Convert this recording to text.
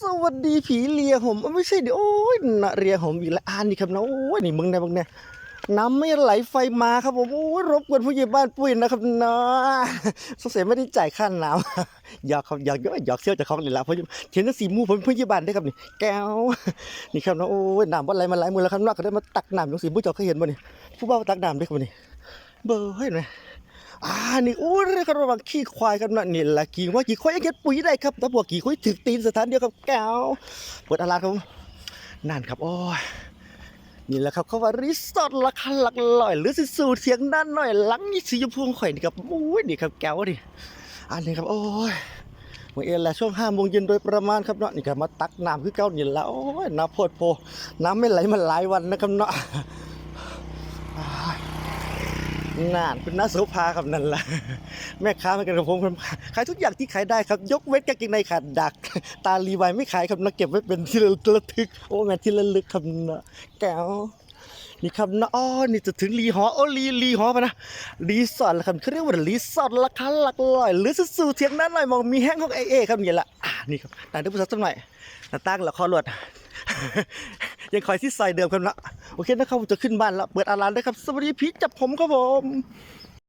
สวัสดีผีเลียผมไม่ใช่เดี๋ยวโอ้ยนะเรียผมอีกแล้วอ่านนี่ครับนะโอ้ยนี่มึงเนี่ยมึงเนี่ยน้ำไม่ไหลไฟมาครับผมโอ้ยรบกวนผู้ใหญ่บ้านปุ้ยนะครับนะสงสัยไม่ได้จ่ายค่าน้ำหยอกครับหยอกเยอะหยอกเชี่ยวจากของนี่ละเพราะเห็นว่าสีมูผมผู้ใหญ่บ้านได้ครับนี่แก้วนี่ครับนะโอ้ยน้ำว่าไหลมาไหลมือแล้วครับนอกก็ได้มาตักน้ำของสีผู้เจ้าเคยเห็นบ่นี่ผู้บ่าวตักน้ำได้ครับนี่เบอร์เห็นไหม อ่านี่โอ้ยเรียกกันว่าขี้ควายกันนะนี่แหละขี้ว่าขี้ควายยังเก็บปุ๋ยได้ครับแต่พวกขี้ควายถึกตีนสถานเดียวกับแก้วเปิดอาลาดครับนั่นครับ โอ้ยนี่แหละครับเขาว่ารีสอร์ทราคาหลักร้อย หรือสิสูเสียงด้านหน่อยหลังนี่สีชมพูข่อยนี่ครับโอ้ยนี่ครับแก้วดิอันนี้ครับโอ้ยเมื่อเอแหละช่วงห้าโมงเย็นโดยประมาณครับเนาะนี่ครับมาตักน้ำคือเก้านี่และโอ้ยน้ำโพดโพน้ำไม่ไหลมาหลายวันนะครับเนาะ งานคุณน้าโสภาครับนั่นแหละแม่ค้าเหมือนกันกับผมครับขายทุกอย่างที่ขายได้ครับ ยกเว้นกางเกงในขาดดัก ตาลีไวไม่ขายครับนะเก็บไว้เป็นที่ระทึก โอ้แม่ที่ระลึกครับนะแก้วนี่ครับนะอ๋อนี่จะถึงรีหอโอ้รีรีหอปะนะรีสอร์ทล้วครับเขาเรียกว่ารีสอร์ทราคาหลักร้อย หรือสู่เทียงนั้นหน่อยมองมีแห้งของเอเอครับนี่แหละนี่ครับนายได้ผู้สักสักหน่อยหน้าตั้งละครหลวด ยังคอยที่ใส่เดิมครับนะโอเคนะครับผมจะขึ้นบ้านแล้วเปิดอาร้านได้ครับ สวัสดีพีชจับผมครับผม